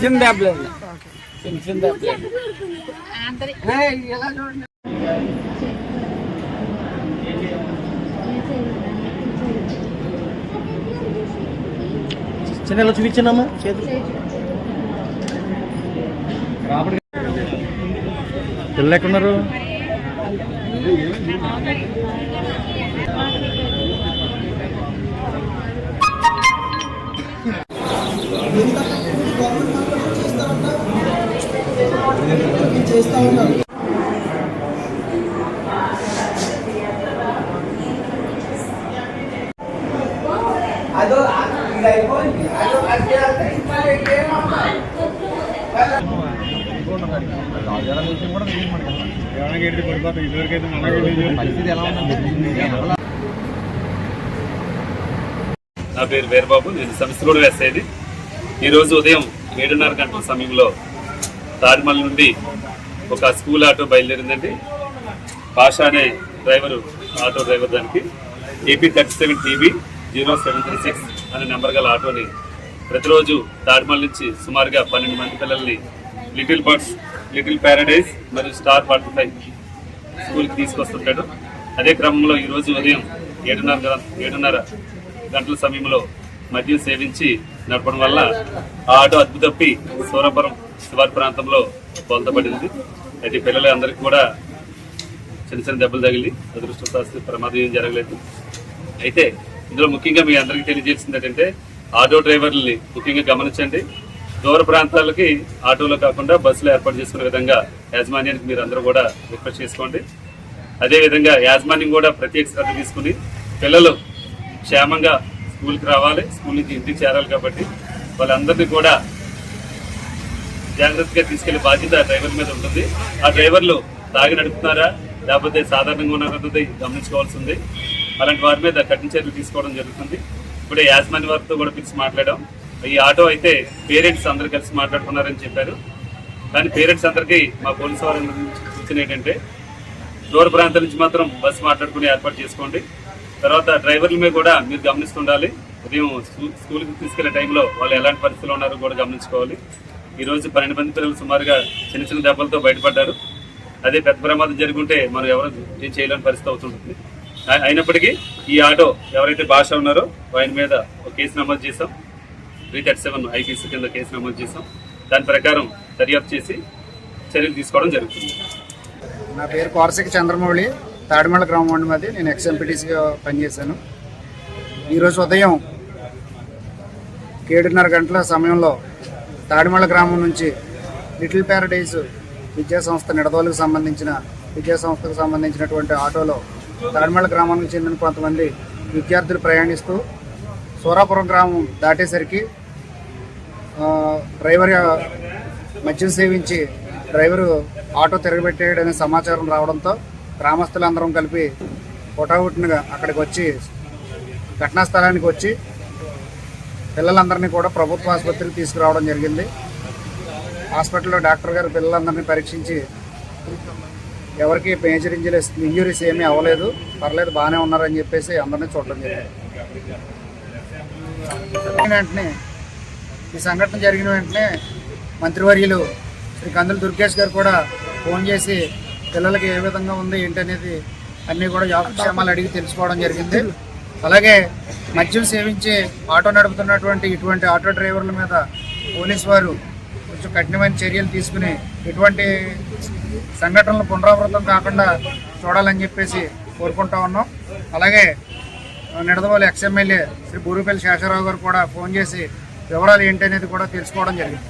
చిన్న దెబ్బలేదు చిన్న చిన్న దెబ్బలేదు చిన్న చూపించానమ్మా. చేతులు పిల్లలు ఎక్కడున్నారు చేస్తా ఉన్నారు నా పేరు వీరబాబు నేను సంస్థలో వేసేది. ఈరోజు ఉదయం ఏడున్నర గంటల సమయంలో తాడిమల్ నుండి ఒక స్కూల్ ఆటో బయలుదేరిందండి. పాషా అనే డ్రైవరు ఆటో డ్రైవర్ దానికి AP thirty seven TV zero seven three six అనే నెంబర్ గల ఆటోని ప్రతిరోజు తాడిమల్ నుంచి సుమారుగా పన్నెండు మంది పిల్లల్ని లిటిల్ బర్డ్స్ లిటిల్ ప్యారడైజ్ మరియు స్టార్ ఫార్టీ ఫైవ్ స్కూల్కి తీసుకొస్తుంటాడు. అదే క్రమంలో ఈరోజు ఉదయం ఏడున్నర ఏడున్నర గంటల సమయంలో మద్యం సేవించి నడపడం వల్ల ఆ ఆటో అద్భుతప్పి సూరపురం శివారి ప్రాంతంలో పొందబడింది అయితే పిల్లలందరికీ కూడా చిన్న చిన్న దెబ్బలు తగిలి అదృష్టశాస్త్రి ప్రమాదం ఏం జరగలేదు. అయితే ఇందులో ముఖ్యంగా మీ అందరికీ తెలియజేసింది ఏంటంటే ఆటో డ్రైవర్లని ముఖ్యంగా గమనించండి. దూర ప్రాంతాలకి ఆటోలో కాకుండా బస్సులు ఏర్పాటు చేసుకునే విధంగా యాజమాన్యానికి మీరు అందరూ కూడా రిక్వెస్ట్ చేసుకోండి. అదేవిధంగా యాజమాన్యం కూడా ప్రత్యేక శ్రద్ధ తీసుకుని పిల్లలు క్షేమంగా స్కూల్కి రావాలి స్కూల్ నుంచి ఇంటికి చేరాలి కాబట్టి వాళ్ళందరినీ కూడా జాగ్రత్తగా తీసుకెళ్ళే బాధ్యత డ్రైవర్ మీద ఉంటుంది. ఆ డ్రైవర్లు తాగి నడుపుతున్నారా? లేకపోతే సాధారణంగా ఉన్నారన్నది గమనించుకోవాల్సి ఉంది. అలాంటి వారి మీద కఠిన చర్యలు తీసుకోవడం జరుగుతుంది. ఇప్పుడే యాజమాన్య వారితో కూడా పిలిచి మాట్లాడాం. ఈ ఆటో అయితే పేరెంట్స్ అందరు కలిసి మాట్లాడుకున్నారని చెప్పారు. కానీ పేరెంట్స్ అందరికీ మా పోలీసు వారి సూచన ఏంటంటే దూర ప్రాంతం నుంచి మాత్రం బస్సు మాట్లాడుకుని ఏర్పాటు చేసుకోండి. తర్వాత డ్రైవర్ల మీద కూడా మీరు గమనిస్తుండాలి. ఉదయం స్కూల్కి తీసుకెళ్ళే టైంలో వాళ్ళు ఎలాంటి పరిస్థితుల్లో ఉన్నారో కూడా గమనించుకోవాలి. ఈ రోజు పన్నెండు మంది పిల్లలు సుమారుగా చిన్న చిన్న దెబ్బలతో బయటపడ్డారు. అదే పెద్ద ప్రమాదం జరుగుంటే మనం ఎవరు ఏం చేయలేని పరిస్థితి అవుతుంటుంది. అయినప్పటికీ ఈ ఆటో ఎవరైతే భాష ఉన్నారో ఆయన మీద ఒక కేసు నమోదు చేశాం. త్రీ థర్టీ సెవెన్ ఐపీసీ కింద కేసు నమోదు చేశాం. దాని ప్రకారం దర్యాప్తు చేసి చర్యలు తీసుకోవడం జరుగుతుంది. నా పేరు కోరసిక చంద్రమౌళి తాడిమళ్ళ గ్రామం మాది. నేను ఎక్స్ఎంపీటీసీగా పనిచేశాను. ఈరోజు ఉదయం ఏడున్నర గంటల సమయంలో తాడిమళ్ళ గ్రామం నుంచి లిటిల్ ప్యారడైజ్ విద్యా సంస్థ నిడదోలుకు సంబంధించిన విద్యా సంస్థకు సంబంధించినటువంటి ఆటోలో తాడిమళ్ళ గ్రామానికి చెందిన కొంతమంది విద్యార్థులు ప్రయాణిస్తూ సూరాపురం గ్రామం దాటేసరికి డ్రైవర్ మద్యం సేవించి డ్రైవరు ఆటో తిరగబెట్టేయడనే సమాచారం రావడంతో గ్రామస్తులందరం కలిపి హుటాహుటినగా అక్కడికి వచ్చి ఘటనా స్థలానికి వచ్చి పిల్లలందరినీ కూడా ప్రభుత్వ ఆసుపత్రికి తీసుకురావడం జరిగింది. హాస్పిటల్లో డాక్టర్ గారు పిల్లలందరినీ పరీక్షించి ఎవరికి మేజర్ ఇంజరీస్ ఇంజరీస్ ఏమీ అవ్వలేదు. పర్లేదు బాగానే ఉన్నారని చెప్పేసి అందరినీ చూడడం జరిగింది. వెంటనే ఈ సంఘటన జరిగిన వెంటనే మంత్రివర్యులు శ్రీ కందుల దుర్గేష్ గారు కూడా ఫోన్ చేసి పిల్లలకి ఏ విధంగా ఉంది ఏంటనేది అన్నీ కూడా యోగక్షేమాలు అడిగి తెలుసుకోవడం జరిగింది. అలాగే మద్యం సేవించి ఆటో నడుపుతున్నటువంటి ఇటువంటి ఆటో డ్రైవర్ల మీద పోలీస్ వారు కొంచెం కఠినమైన చర్యలు తీసుకుని ఎటువంటి సంఘటనలు పునరావృతం కాకుండా చూడాలని చెప్పేసి కోరుకుంటా ఉన్నాం. అలాగే నిడదవోలు ఎక్స్ఎమ్మెల్యే శ్రీ బూరుపల్లి శేషారావు గారు కూడా ఫోన్ చేసి వివరాలు ఏంటి అనేది కూడా తెలుసుకోవడం జరిగింది.